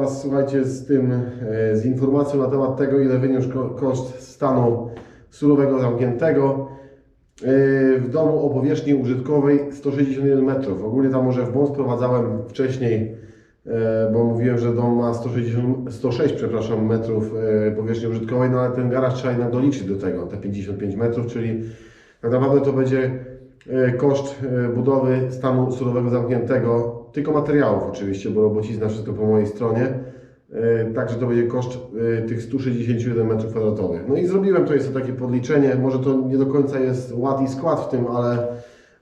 Was, słuchajcie, z tym, e, z informacją na temat tego, ile wyniósł ko- koszt stanu surowego zamkniętego e, w domu o powierzchni użytkowej 161 metrów. Ogólnie tam może w błąd sprowadzałem wcześniej, e, bo mówiłem, że dom ma 160, 106 przepraszam, metrów powierzchni użytkowej, no ale ten garaż trzeba jednak doliczyć do tego, te 55 metrów, czyli tak naprawdę to będzie koszt budowy stanu surowego zamkniętego, tylko materiałów oczywiście, bo robocizna wszystko po mojej stronie. E, Także to będzie koszt e, tych 161 m2. No i zrobiłem to jest takie podliczenie. Może to nie do końca jest ład i skład w tym, ale,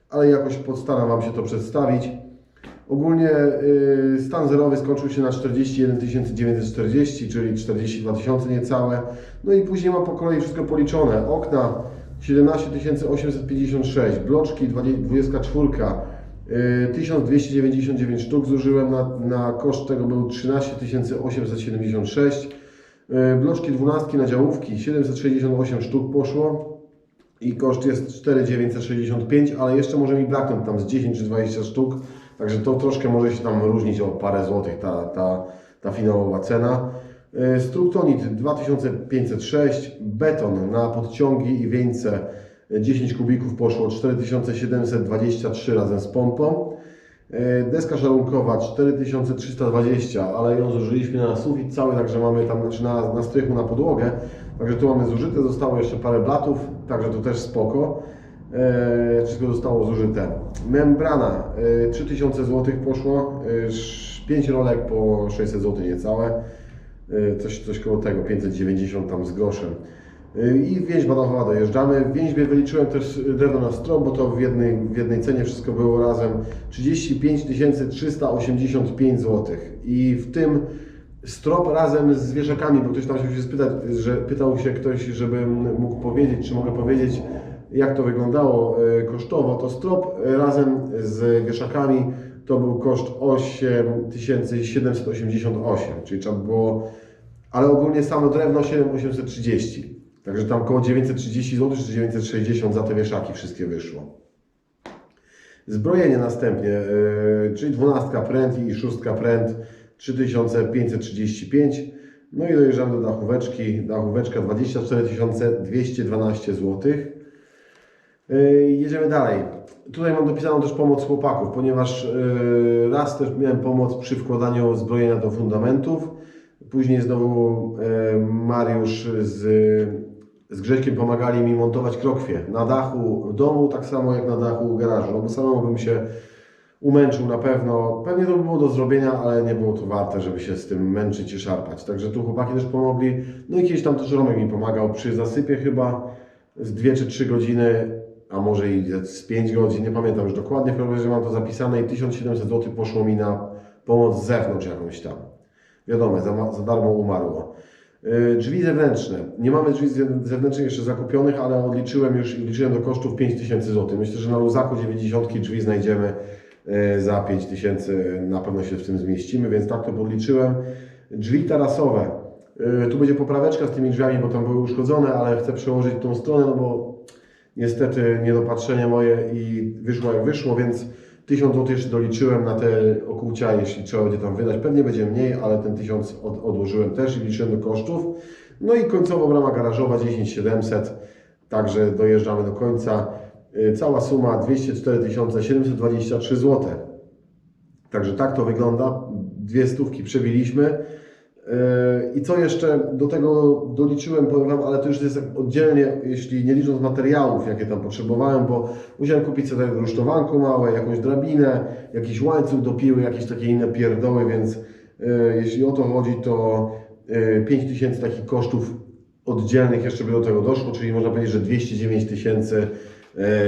ale jakoś postaram Wam się to przedstawić. Ogólnie y, stan zerowy skończył się na 41 940, czyli 42 tysiące niecałe. No i później mam po kolei wszystko policzone. Okna 17 856, bloczki 24, y, 1299 sztuk zużyłem, na, na koszt tego był 13 876. Y, Bloczki 12 na działówki 768 sztuk poszło i koszt jest 4965, ale jeszcze może mi braknąć tam z 10 czy 20 sztuk, także to troszkę może się tam różnić o parę złotych ta, ta, ta finałowa cena. Y, Struktonit 2506, beton na podciągi i wieńce 10 kubików poszło 4723 razem z pompą. Y, Deska szalunkowa 4320, ale ją zużyliśmy na sufit cały, także mamy tam znaczy na, na strychu na podłogę. Także tu mamy zużyte, zostało jeszcze parę blatów, także to też spoko. E, wszystko zostało zużyte. Membrana e, 3000 zł poszło, e, 5 rolek po 600 zł niecałe. E, coś, coś koło tego, 590 tam z groszem. E, I więź badachowa dojeżdżamy. W więźbie wyliczyłem też drewno na strop, bo to w jednej, w jednej cenie wszystko było razem 35 385 zł. I w tym strop razem z wieszakami, bo ktoś tam się spytać, że pytał się ktoś, żebym mógł powiedzieć, czy mogę powiedzieć, jak to wyglądało e, kosztowo, to strop razem z wieszakami to był koszt 8788, czyli trzeba było, ale ogólnie samo drewno 7830. Także tam około 930 zł czy 960 za te wieszaki wszystkie wyszło. Zbrojenie następnie, yy, czyli 12 pręt i 6 pręt 3535. No i dojeżdżamy do dachóweczki. Dachóweczka 24 212 zł. Yy, Jedziemy dalej. Tutaj mam dopisaną też pomoc chłopaków, ponieważ yy, raz też miałem pomoc przy wkładaniu zbrojenia do fundamentów. Później znowu yy, Mariusz z, z Grześkiem pomagali mi montować krokwie na dachu domu, tak samo jak na dachu garażu. No bo samemu bym się umęczył na pewno. Pewnie to by było do zrobienia, ale nie było to warte, żeby się z tym męczyć i szarpać. Także tu chłopaki też pomogli. No i kiedyś tam też Romek mi pomagał przy zasypie chyba z 2 czy 3 godziny, a może i z 5 godzin, nie pamiętam już dokładnie, w każdym razie mam to zapisane i 1700 zł poszło mi na pomoc z zewnątrz jakąś tam. Wiadomo, za, za darmo umarło. Yy, Drzwi zewnętrzne. Nie mamy drzwi ze- zewnętrznych jeszcze zakupionych, ale odliczyłem już liczyłem do kosztów 5000 zł. Myślę, że na Luzaku 90 drzwi znajdziemy yy, za 5000. Na pewno się w tym zmieścimy, więc tak to podliczyłem. Drzwi tarasowe. Yy, Tu będzie popraweczka z tymi drzwiami, bo tam były uszkodzone, ale chcę przełożyć tą stronę, no bo niestety niedopatrzenie moje i wyszło jak wyszło, więc 1000 zł jeszcze doliczyłem na te okłucia, jeśli trzeba będzie tam wydać. Pewnie będzie mniej, ale ten 1000 od, odłożyłem też i liczyłem do kosztów. No i końcowa brama garażowa 10700, także dojeżdżamy do końca. Y, Cała suma 204 723 zł. Także tak to wygląda. Dwie stówki przebiliśmy. Yy, I co jeszcze do tego doliczyłem, powiem Wam, ale to już jest oddzielnie, jeśli nie licząc materiałów, jakie tam potrzebowałem, bo musiałem kupić sobie rusztowanko małe, jakąś drabinę, jakiś łańcuch do piły, jakieś takie inne pierdoły, więc yy, jeśli o to chodzi, to yy, 5000 takich kosztów oddzielnych jeszcze by do tego doszło, czyli można powiedzieć, że 209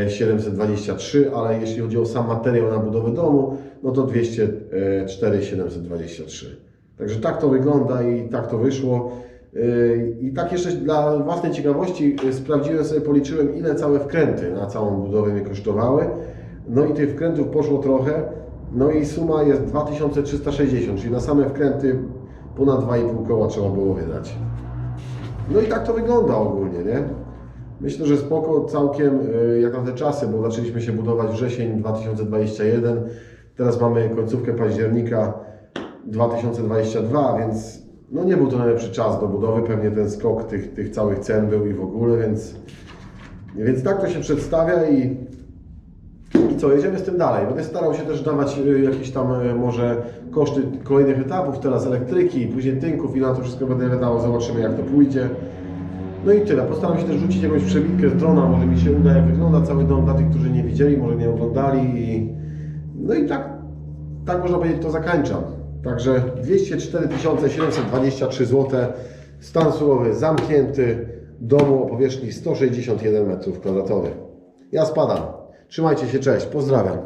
723, ale jeśli chodzi o sam materiał na budowę domu, no to 204 723. Także tak to wygląda i tak to wyszło. Yy, I tak jeszcze dla własnej ciekawości yy, sprawdziłem sobie, policzyłem ile całe wkręty na całą budowę mnie kosztowały. No i tych wkrętów poszło trochę. No i suma jest 2360, czyli na same wkręty ponad 2,5 koła trzeba było wydać. No i tak to wygląda ogólnie, nie? Myślę, że spoko całkiem y, jak na te czasy, bo zaczęliśmy się budować wrzesień 2021. Teraz mamy końcówkę października 2022, więc no nie był to najlepszy czas do budowy, pewnie ten skok tych, tych całych cen był i w ogóle, więc, więc tak to się przedstawia i, i co, jedziemy z tym dalej. Będę starał się też dawać y, jakieś tam y, może koszty kolejnych etapów, teraz elektryki, później tynków, ile na to wszystko będę wydawał, zobaczymy jak to pójdzie. No i tyle. Postaram się też rzucić jakąś przebitkę z drona, może mi się uda jak wygląda cały dom dla tych, którzy nie widzieli, może nie oglądali. I... No i tak, tak można powiedzieć to zakończam. Także 204 723 zł, stan surowy zamknięty, domu o powierzchni 161 m2. Ja spadam. Trzymajcie się, cześć, pozdrawiam.